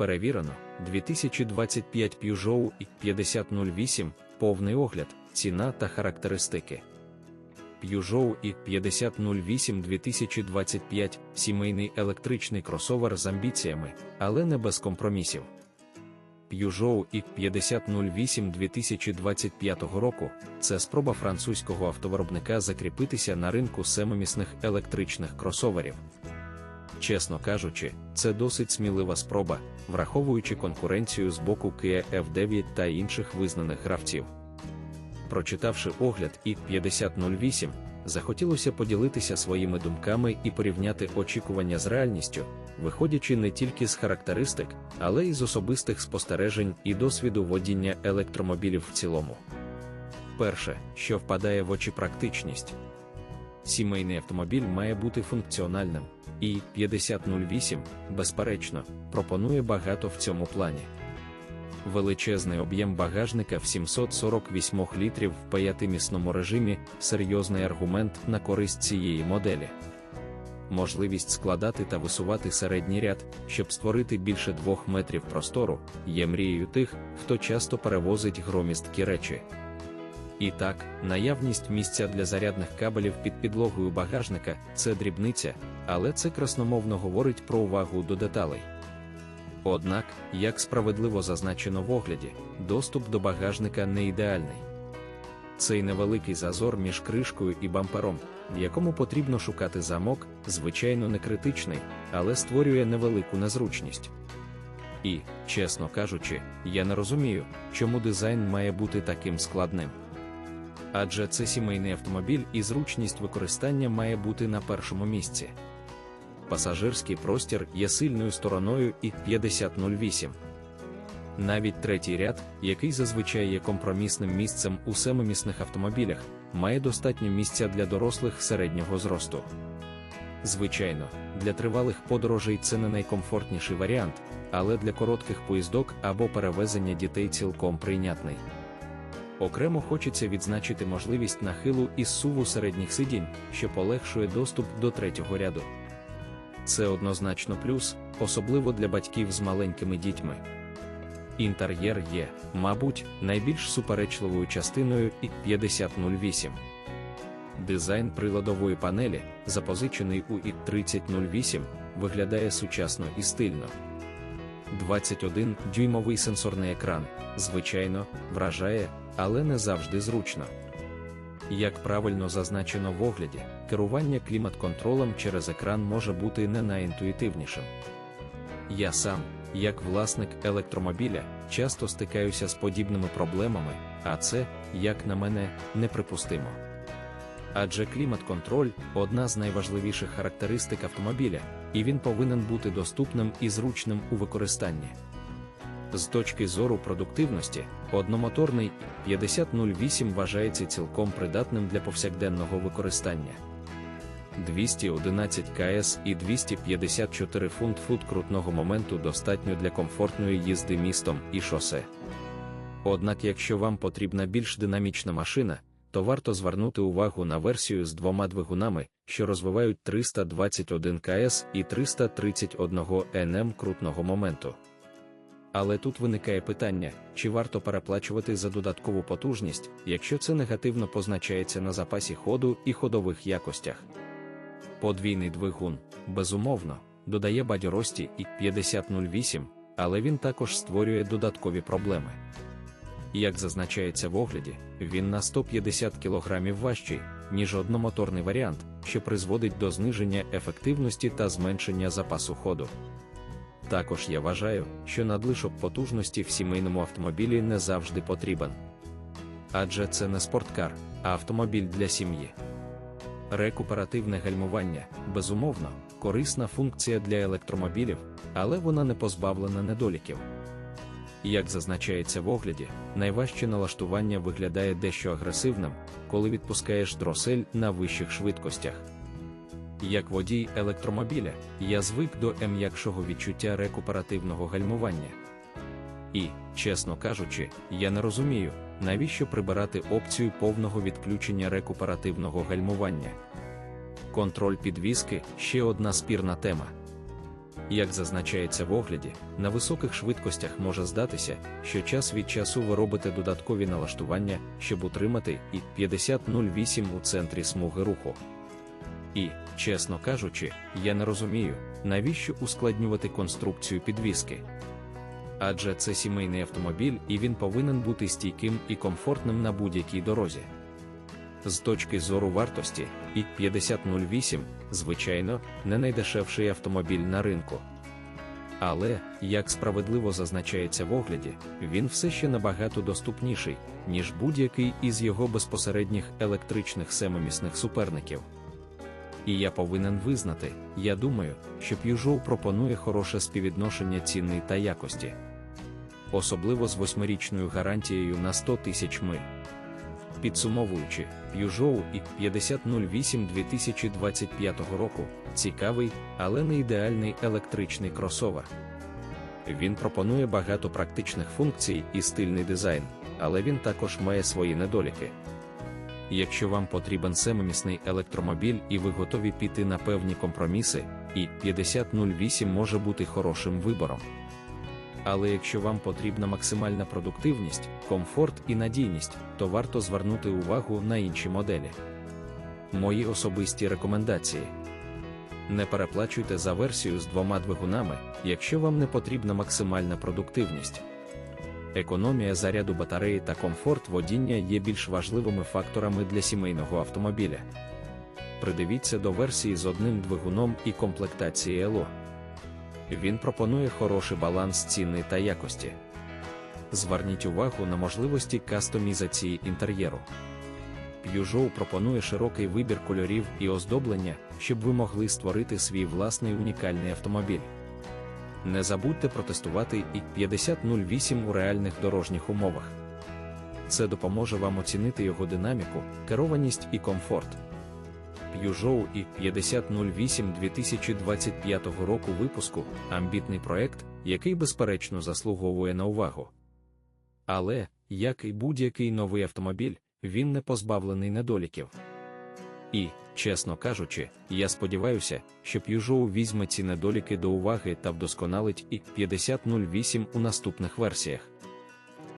Перевірено 2025 Peugeot і 5008, повний огляд, ціна та характеристики. Peugeot і 5008 2025 сімейний електричний кросовер з амбіціями, але не без компромісів. Peugeot і 5008 2025 року це спроба французького автовиробника закріпитися на ринку семимісних електричних кросоверів. Чесно кажучи, це досить смілива спроба, враховуючи конкуренцію з боку Kia F9 та інших визнаних гравців. Прочитавши огляд і 5008, захотілося поділитися своїми думками і порівняти очікування з реальністю, виходячи не тільки з характеристик, але й з особистих спостережень і досвіду водіння електромобілів в цілому. Перше, що впадає в очі практичність. Сімейний автомобіль має бути функціональним, і 5008, безперечно, пропонує багато в цьому плані. Величезний об'єм багажника в 748 літрів в п'ятимісному режимі серйозний аргумент на користь цієї моделі. Можливість складати та висувати середній ряд, щоб створити більше двох метрів простору, є мрією тих, хто часто перевозить громісткі речі. І так, наявність місця для зарядних кабелів під підлогою багажника це дрібниця, але це красномовно говорить про увагу до деталей. Однак, як справедливо зазначено в огляді, доступ до багажника не ідеальний. Цей невеликий зазор між кришкою і бампером, в якому потрібно шукати замок, звичайно не критичний, але створює невелику незручність. І, чесно кажучи, я не розумію, чому дизайн має бути таким складним. Адже це сімейний автомобіль і зручність використання має бути на першому місці пасажирський простір є сильною стороною і 5008. Навіть третій ряд, який зазвичай є компромісним місцем у семимісних автомобілях, має достатньо місця для дорослих середнього зросту. Звичайно, для тривалих подорожей це не найкомфортніший варіант, але для коротких поїздок або перевезення дітей цілком прийнятний. Окремо хочеться відзначити можливість нахилу із суву середніх сидінь, що полегшує доступ до третього ряду. Це однозначно плюс, особливо для батьків з маленькими дітьми. Інтер'єр є, мабуть, найбільш суперечливою частиною і 5008. Дизайн приладової панелі, запозичений у і 3008, виглядає сучасно і стильно. 21-дюймовий сенсорний екран, звичайно, вражає, але не завжди зручно. Як правильно зазначено в огляді, керування клімат-контролем через екран може бути не найінтуїтивнішим. Я сам, як власник електромобіля, часто стикаюся з подібними проблемами, а це, як на мене, неприпустимо. Адже клімат-контроль одна з найважливіших характеристик автомобіля, і він повинен бути доступним і зручним у використанні. З точки зору продуктивності, одномоторний 5008 вважається цілком придатним для повсякденного використання. 211 КС і 254 фунт фут крутного моменту достатньо для комфортної їзди містом і шосе. Однак, якщо вам потрібна більш динамічна машина, то варто звернути увагу на версію з двома двигунами, що розвивають 321 КС і 331 НМ крутного моменту. Але тут виникає питання, чи варто переплачувати за додаткову потужність, якщо це негативно позначається на запасі ходу і ходових якостях. Подвійний двигун, безумовно, додає бадьорості і 5008, але він також створює додаткові проблеми. Як зазначається в огляді, він на 150 кг важчий, ніж одномоторний варіант, що призводить до зниження ефективності та зменшення запасу ходу. Також я вважаю, що надлишок потужності в сімейному автомобілі не завжди потрібен. Адже це не спорткар, а автомобіль для сім'ї. Рекуперативне гальмування, безумовно, корисна функція для електромобілів, але вона не позбавлена недоліків. Як зазначається в огляді, найважче налаштування виглядає дещо агресивним, коли відпускаєш дросель на вищих швидкостях. Як водій електромобіля, я звик до м'якшого відчуття рекуперативного гальмування. І, чесно кажучи, я не розумію, навіщо прибирати опцію повного відключення рекуперативного гальмування. Контроль підвіски ще одна спірна тема. Як зазначається в огляді, на високих швидкостях може здатися, що час від часу ви робите додаткові налаштування, щоб утримати і 5008 у центрі смуги руху. І, чесно кажучи, я не розумію, навіщо ускладнювати конструкцію підвіски. Адже це сімейний автомобіль і він повинен бути стійким і комфортним на будь-якій дорозі. З точки зору вартості, і 5008, звичайно, не найдешевший автомобіль на ринку. Але, як справедливо зазначається в огляді, він все ще набагато доступніший, ніж будь-який із його безпосередніх електричних семимісних суперників. І я повинен визнати, я думаю, що Peugeot пропонує хороше співвідношення ціни та якості. Особливо з восьмирічною гарантією на 100 тисяч миль. Підсумовуючи, Peugeot і 5008 2025 року цікавий, але не ідеальний електричний кросовер. Він пропонує багато практичних функцій і стильний дизайн, але він також має свої недоліки. Якщо вам потрібен семимісний електромобіль і ви готові піти на певні компроміси, і 5008 може бути хорошим вибором. Але якщо вам потрібна максимальна продуктивність, комфорт і надійність, то варто звернути увагу на інші моделі. Мої особисті рекомендації. Не переплачуйте за версію з двома двигунами, якщо вам не потрібна максимальна продуктивність. Економія заряду батареї та комфорт водіння є більш важливими факторами для сімейного автомобіля. Придивіться до версії з одним двигуном і комплектації ЕЛО. Він пропонує хороший баланс ціни та якості. Зверніть увагу на можливості кастомізації інтер'єру. Peugeot пропонує широкий вибір кольорів і оздоблення, щоб ви могли створити свій власний унікальний автомобіль. Не забудьте протестувати і 5008 у реальних дорожніх умовах. Це допоможе вам оцінити його динаміку, керованість і комфорт. Peugeot і 5008 2025 року випуску амбітний проект, який безперечно заслуговує на увагу. Але, як і будь-який новий автомобіль, він не позбавлений недоліків. І, чесно кажучи, я сподіваюся, що Peugeot візьме ці недоліки до уваги та вдосконалить і 5008 у наступних версіях.